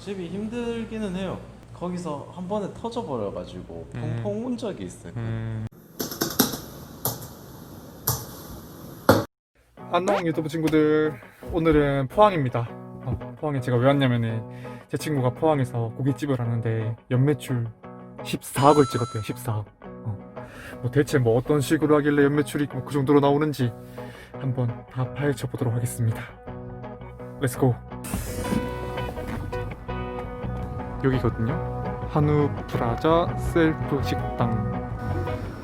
집이 힘들기는 해요. 거기서 한 번에 터져버려가지고 음. 펑펑 운 적이 있어요. 음. 안녕 유튜브 친구들 오늘은 포항입니다 어, 포항에 제가 왜 왔냐면은 제 친구가 포항에서 고깃집을 하는데 연매출 14억을 찍었대요 14억 어. 뭐 대체 뭐 어떤 식으로 하길래 연매출이 뭐그 정도로 나오는지 한번 다 파헤쳐 보도록 하겠습니다 렛츠고 여기거든요 한우 프라자 셀프 식당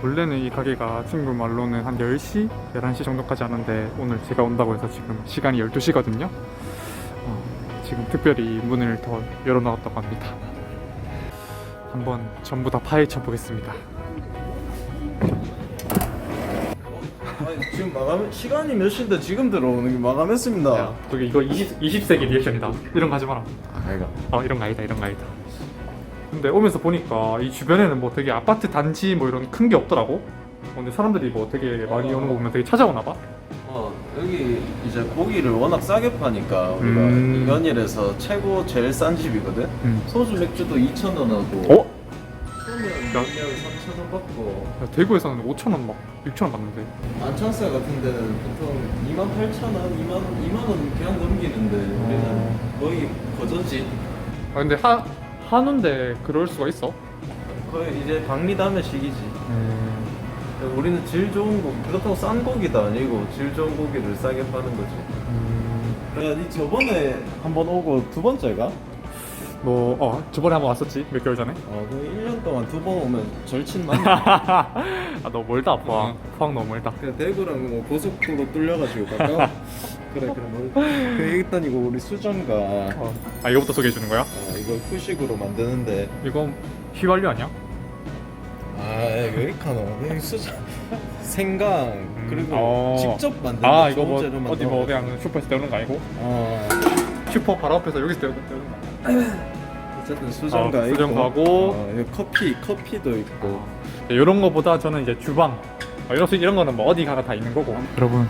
원래는 이 가게가 친구 말로는 한 10시, 11시 정도까지 하는데 오늘 제가 온다고 해서 지금 시간이 12시거든요. 어, 지금 특별히 문을 더 열어놓았다고 합니다. 한번 전부 다 파헤쳐 보겠습니다. 아니, 지금 마감 시간이 몇 시인데 지금 들어오는 게 마감했습니다. 야, 저기 이거 20, 20세기 리액션이다. 이런 거 하지 마라. 아, 이거 어, 이런 거 아니다, 이런 거 아니다. 근데 오면서 보니까 이 주변에는 뭐 되게 아파트 단지 뭐 이런 큰 게 없더라고. 어, 근데 사람들이 뭐 되게 많이 오는 거 보면 되게 찾아오나 봐. 어, 여기 이제 고기를 워낙 싸게 파니까 우리가 음. 이건일에서 최고 제일 싼 집이거든. 음. 소주 맥주도 2천 원 하고. 어? 소면 야. 3천 원 받고. 야, 대구에서는 5천 원 막, 6천 원 받는데. 안창살 같은 데는 보통 2만 8천 원, 2만 2만 원 그냥 넘기는데 우리는 어. 거의 거저지. 아 근데 하 한우인데 그럴 수가 있어? 거의 이제 박리담의 시기지. 우리는 질 좋은 고기 그렇다고 싼 고기도 아니고 질 좋은 고기를 싸게 파는 거지. 야, 니 저번에 한 번 오고 두 번째가? 뭐, 어, 저번에 한번 왔었지 몇 개월 전에. 어, 그 1년 동안 두 번 오면 절친 많이. 아, 너 멀다 포항. 응. 포항 너무 멀다. 그냥 대구랑 뭐 고속도로 뚫려가지고 가까워. 그래 그래 뭐. 그 일단 이거 우리 수정가. 어. 아 이거부터 소개해 주는 거야? 어, 이거 후식으로 만드는데. 이거 휘발유 아니야? 아 여기 카노 여기 수정. 생강 그리고 어. 직접 만든 아거 이거 뭐 어디 뭐. 그냥 슈퍼에서 때우는 거 아니고? 어. 슈퍼 바로 앞에서 여기서 때우는 때우는 거. 어쨌든 수정가 어, 있고. 수정가고. 어, 여기 커피 커피도 있고. 이런 거보다 저는 이제 주방. 어, 이런 수- 이런 거는 뭐 어디 가나 다 있는 거고. 여러분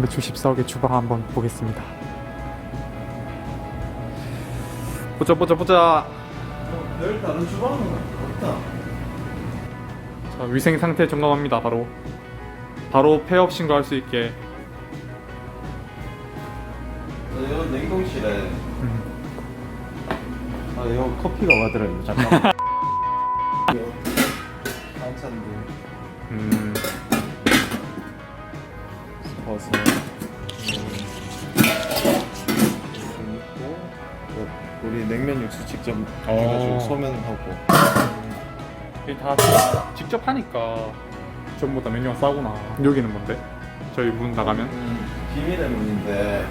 매출 14억의 주방 한번 보겠습니다. 보자 보자 보자. 어, 별 다른 주방은 없다. 자, 위생 상태 점검합니다. 바로 바로 폐업 신고할 수 있게. 어, 이거 냉동실에 이거 커피가 와 들어있네 잠깐 반찬들 음. 버섯 음, 있고 뭐, 우리 냉면 육수 직접 어. 해가지고 소면하고 이게 다 직접 하니까 전부 다 메뉴가 싸구나. 여기는 뭔데? 저희 문 나가면? 음, 비밀의 문인데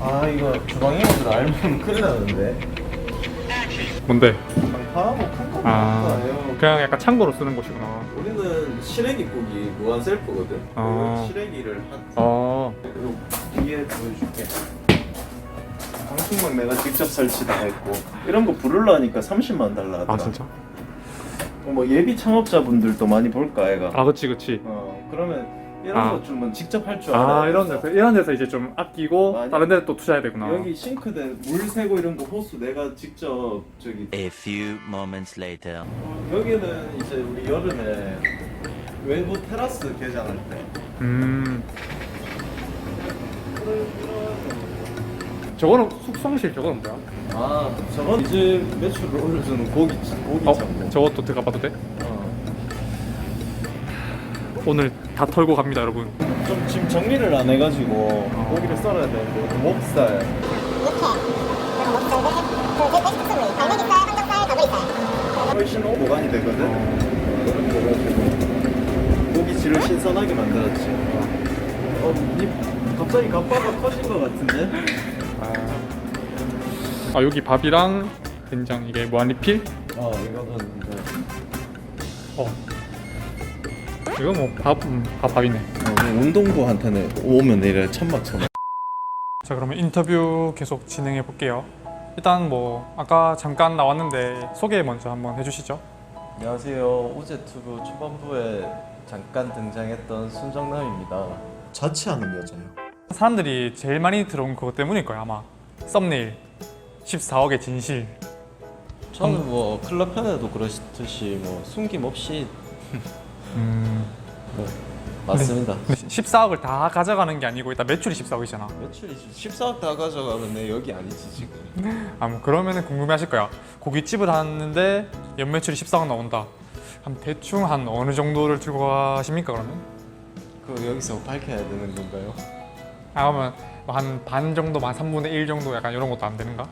아 이거 주방 이모들 알면 큰일 나는데 뭔데? 방파하고 큰거 아, 그냥 약간 창고로 쓰는 곳이구나. 우리는 시래기 고기 무한 셀프거든 아. 그 시래기를 한 어. 그리고 뒤에 보여줄게. 방충망 내가 직접 설치 다 했고 이런 거 부르려니까 30만 달라 하더라. 아 진짜? 뭐 예비 창업자분들도 많이 볼까 애가. 아 그치 그치. 어 그러면 이런 아. 것좀 직접 할 줄 알아. 아 이런 데서 이런 데서 이제 좀 아끼고 많이- 다른 데또 투자해야 되구나. 여기 싱크대 물 새고 이런 거 호수 내가 직접 저기 A few moments later. 여기는 이제 우리 여름에 외부 테라스 개장할 때 음. 저거는 숙성실 저거는 뭐야? 아, 저건 이제 매출을 올려주는 고기 고기 어? 저것도 들어가 봐도 돼? 어. 오늘 다 털고 갑니다 여러분. 좀 지금 정리를 안 해가지고 고기를 썰어야 되는데 목살 훨씬 보관이 되거든 이렇게 해가지고 고기 질을 신선하게 만들었지 어, 니 갑자기 갑바가 커진 것 같은데? 아 여기 밥이랑 된장 이게 무한 리필? 어 이거는 이제 어. 이거 뭐 밥 음, 밥 밥이네. 어, 그냥 운동부한테는 오면 이래 천막천막 자 그러면 인터뷰 계속 진행해 볼게요. 일단 뭐 아까 잠깐 나왔는데 소개 먼저 한번 해주시죠. 안녕하세요 오제투브 초반부에 잠깐 등장했던 순정남입니다 자취하는 여자요 사람들이 제일 많이 들어온 그것 때문일 거야 아마 썸네일 14억의 진실. 저는 뭐 클럽 편에도 그러시듯이 뭐 숨김 없이 음. 뭐 맞습니다. 근데 14억을 다 가져가는 게 아니고 일단 매출이 14억이잖아. 매출이 14억 다 가져가면 내 여기 아니지 지금. 아, 뭐 그러면은 궁금해하실 거야. 고깃집을 하는데 연매출이 14억 나온다. 한 대충 한 어느 정도를 들고 가십니까 그러면? 그 여기서 밝혀야 되는 건가요? 아 그러면 한 반 정도, 한 3분의 1 정도 약간 이런 것도 안 되는가?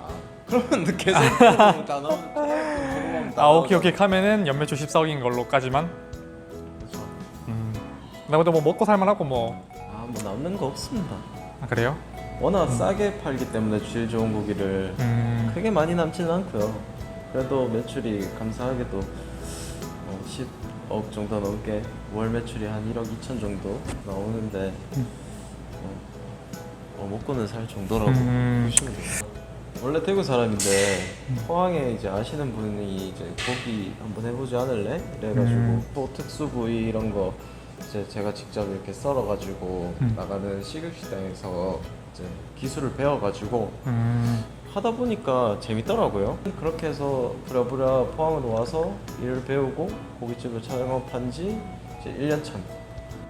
그러면 계속 다 나오면 아 오케이 오케이 하면은 연매출 14억인 걸로까지만. 음. 나 근데 뭐 먹고 살만하고 뭐 아 뭐 남는 거 없습니다. 아, 그래요? 워낙 싸게 팔기 때문에 질 좋은 고기를 음. 크게 많이 남지는 않고요. 그래도 매출이 감사하게도 어, 10억 정도 넘게 월 매출이 한 1억 2천 정도 나오는데 어, 어, 먹고는 살 정도라고 음. 보시면 돼요. 원래 대구 사람인데 포항에 이제 아시는 분이 이제 고기 한번 해보지 않을래? 이래가지고 음. 소 특수 부위 이런 거 이제 제가 직접 이렇게 썰어가지고 음. 나가는 식육식당에서 이제 기술을 배워가지고 음. 하다 보니까 재밌더라고요. 그렇게 해서 부랴부랴 포항으로 와서 일을 배우고 고깃집을 창업한 지 이제 1년 차.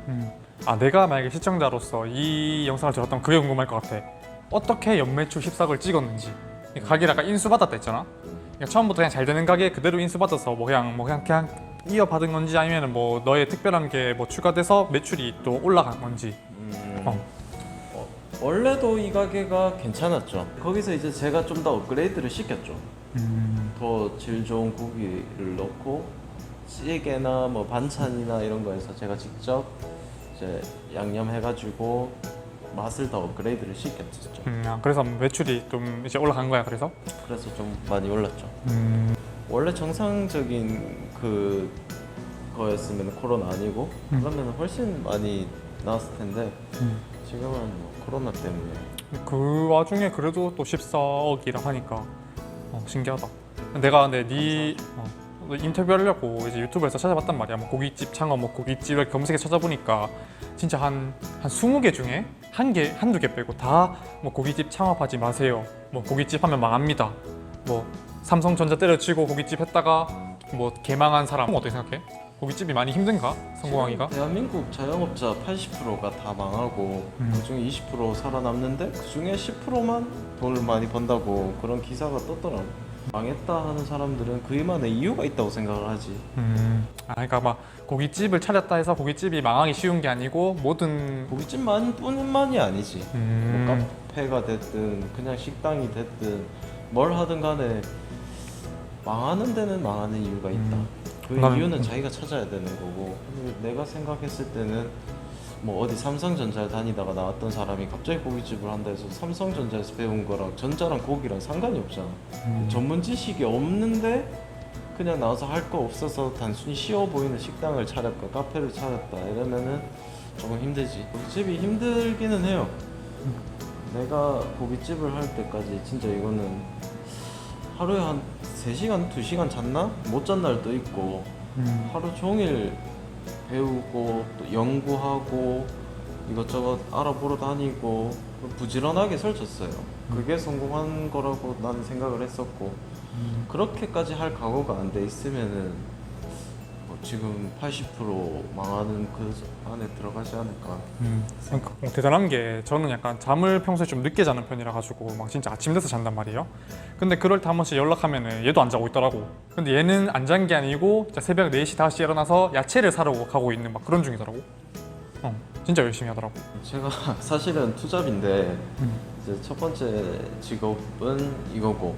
음. 아 내가 만약에 시청자로서 이 영상을 들었다면 그게 궁금할 것 같아. 어떻게 연매출 14억을 찍었는지. 이 가게를 아까 인수받았다 했잖아. 그러니까 처음부터 그냥 잘 되는 가게 그대로 인수받아서 뭐 그냥 뭐 그냥 그냥 이어받은 건지 아니면 뭐 너의 특별한 게 뭐 추가돼서 매출이 또 올라간 건지. 음, 어. 어, 원래도 이 가게가 괜찮았죠. 거기서 이제 제가 좀 더 업그레이드를 시켰죠. 음. 더질 좋은 고기를 넣고 찌개나 뭐 반찬이나 이런 거에서 제가 직접 이제 양념해가지고 맛을 더 업그레이드를 시켰죠. 음, 아, 그래서 매출이 좀 이제 올라간 거야. 그래서. 그래서 좀 많이 올랐죠. 음. 원래 정상적인 그 거였으면 코로나 아니고 음. 그러면 훨씬 많이 나왔을 텐데 음. 지금은 뭐 코로나 때문에 그 와중에 그래도 또 14억이라 하니까 어, 신기하다. 내가 근데 네 어, 너 인터뷰 하려고 이제 유튜브에서 찾아봤단 말이야. 뭐 고깃집 창업, 뭐 고깃집을 검색해 찾아보니까 진짜 한한 20개 중에 한 개, 한두 개 빼고 다 뭐 고깃집 창업하지 마세요. 뭐 고깃집 하면 망합니다. 뭐 삼성전자 때려치고 고깃집 했다가 뭐 개망한 사람 어떻게 생각해? 고깃집이 많이 힘든가? 성공하기가? 지금 대한민국 자영업자 80%가 다 망하고 음. 그중에 20% 살아남는데 그중에 10%만 돈을 많이 번다고 그런 기사가 떴더라고 망했다 하는 사람들은 그만의 이유가 있다고 생각을 하지 음, 아, 그러니까 막 고깃집을 차렸다 해서 고깃집이 망하기 쉬운 게 아니고 모든 고깃집만 뿐만이 아니지 음, 뭐 카페가 됐든 그냥 식당이 됐든 뭘 하든 간에 망하는 데는 망하는 이유가 있다. 음. 그 나는- 이유는 음. 자기가 찾아야 되는 거고 근데 내가 생각했을 때는 뭐 어디 삼성전자에 다니다가 나왔던 사람이 갑자기 고깃집을 한다 해서 삼성전자에서 배운 거랑 전자랑 고기랑 상관이 없잖아. 음. 전문 지식이 없는데 그냥 나와서 할 거 없어서 단순히 쉬워 보이는 식당을 차렸다 카페를 차렸다 이러면은 조금 힘들지 고깃집이 힘들기는 해요 내가 고깃집을 할 때까지 진짜 이거는 하루에 한 3시간, 2시간 잤나? 못 잔 날도 있고 음. 하루 종일 배우고 또 연구하고 이것저것 알아보러 다니고 부지런하게 설쳤어요. 그게 성공한 거라고 나는 생각을 했었고 음. 그렇게까지 할 각오가 안 돼 있으면은 뭐 지금 80% 망하는 그 안에 들어가지 않을까. 음. 그러니까 어, 대단한 게 저는 약간 잠을 평소에 좀 늦게 자는 편이라 가지고 막 진짜 아침 돼서 잔단 말이에요. 근데 그럴 때 한 번씩 연락하면은 얘도 안 자고 있더라고. 근데 얘는 안 잔 게 아니고 진짜 새벽 4시 5시에 일어나서 야채를 사러 가고 있는 막 그런 중이더라고. 어, 진짜 열심히 하더라고. 제가 사실은 투잡인데 음. 이제 첫 번째 직업은 이거고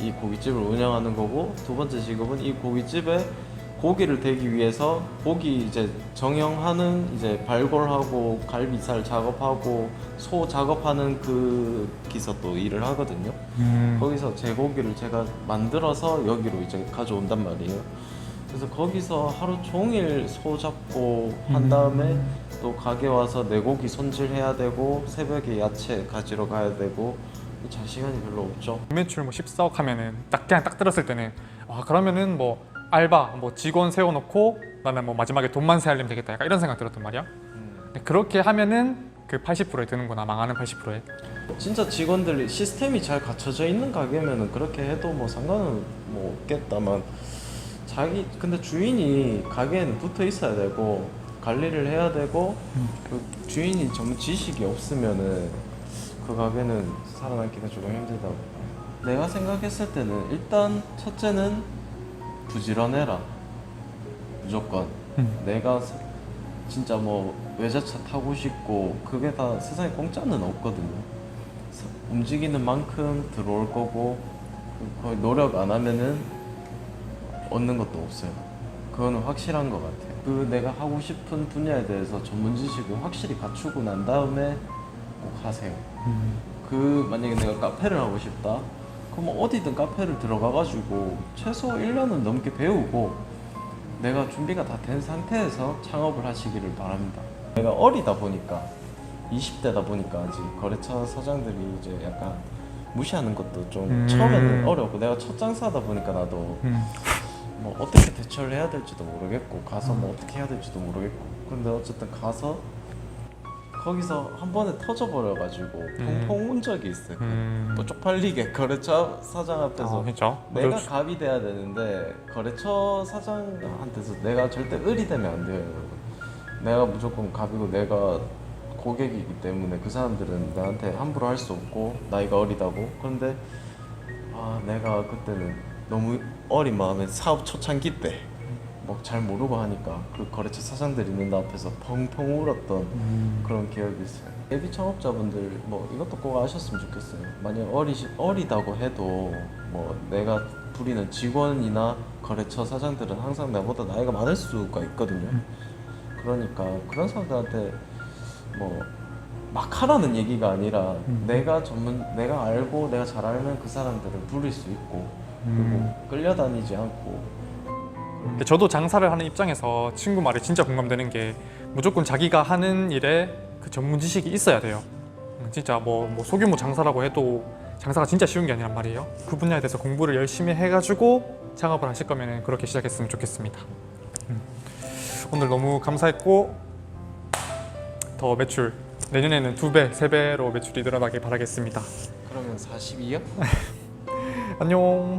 이 고깃집을 운영하는 거고 두 번째 직업은 이 고깃집에 고기를 대기 위해서 고기 이제 정형하는 이제 발골하고 갈비살 작업하고 소 작업하는 그 기서 또 일을 하거든요. 음. 거기서 제 고기를 제가 만들어서 여기로 이제 가져온단 말이에요. 그래서 거기서 하루 종일 소 잡고 한 음. 다음에 또 가게 와서 내 고기 손질해야 되고 새벽에 야채 가지러 가야 되고 잘 시간이 별로 없죠. 매출 뭐 14억 하면은 딱 그냥 딱 들었을 때는 와 그러면은 뭐 알바 뭐 직원 세워놓고 나는 뭐 마지막에 돈만 세알리면 되겠다. 약간 이런 생각 들었단 말이야. 근데 그렇게 하면은 그 80%에 드는구나 망하는 80%에. 진짜 직원들 시스템이 잘 갖춰져 있는 가게면은 그렇게 해도 뭐 상관은 뭐 없겠다만 자기 근데 주인이 가게에는 붙어 있어야 되고 관리를 해야 되고 그 주인이 전문 지식이 없으면은 그 가게는 살아남기가 조금 힘들다고. 내가 생각했을 때는 일단 첫째는 부지런해라. 무조건. 음. 내가 사- 진짜 뭐 외제차 타고 싶고 그게 다 세상에 공짜는 없거든요. 사- 움직이는 만큼 들어올 거고 그 거의 노력 안 하면은 얻는 것도 없어요. 그거는 확실한 것 같아요. 그 내가 하고 싶은 분야에 대해서 전문 지식을 확실히 갖추고 난 다음에 꼭 하세요. 그 만약에 내가 카페를 하고 싶다 그럼 어디든 카페를 들어가가지고 최소 1년은 넘게 배우고 내가 준비가 다 된 상태에서 창업을 하시기를 바랍니다 내가 어리다 보니까 20대다 보니까 아직 거래처 사장들이 이제 약간 무시하는 것도 좀 음. 처음에는 어려웠고 내가 첫 장사다 보니까 나도 음. 뭐 어떻게 대처를 해야 될지도 모르겠고 가서 뭐 어떻게 해야 될지도 모르겠고 근데 어쨌든 가서 거기서 한 번에 터져버려가지고 펑펑 운 적이 있어요. 음. 뭐 쪽팔리게 거래처 사장 앞에서 아, 그렇죠. 내가 수- 갑이 돼야 되는데 거래처 사장한테서 내가 절대 을이 되면 안 돼요 여러분. 내가 무조건 갑이고 내가 고객이기 때문에 그 사람들은 나한테 함부로 할 수 없고 나이가 어리다고. 그런데 아 내가 그때는 너무 어린 마음에 사업 초창기 때 뭐잘 모르고 하니까 그 거래처 사장들 있는 데 앞에서 펑펑 울었던 음. 그런 기억이 있어요. 예비 창업자분들 뭐 이것도 꼭 아셨으면 좋겠어요. 만약 어리 어리다고 해도 뭐 내가 부리는 직원이나 거래처 사장들은 항상 나보다 나이가 많을 수가 있거든요. 그러니까 그런 사람들한테 뭐 막 하라는 얘기가 아니라 음. 내가 전문 내가 알고 내가 잘 알면 그 사람들을 부릴 수 있고 그리고 음. 끌려다니지 않고 근데 저도 장사를 하는 입장에서 친구 말에 진짜 공감되는 게 무조건 자기가 하는 일에 그 전문 지식이 있어야 돼요. 음, 진짜 뭐, 뭐 소규모 장사라고 해도 장사가 진짜 쉬운 게 아니란 말이에요. 그 분야에 대해서 공부를 열심히 해가지고 창업을 하실 거면 그렇게 시작했으면 좋겠습니다. 음. 오늘 너무 감사했고 더 매출 내년에는 두 배, 세 배로 매출이 늘어나길 바라겠습니다. 그러면 42요? 안녕.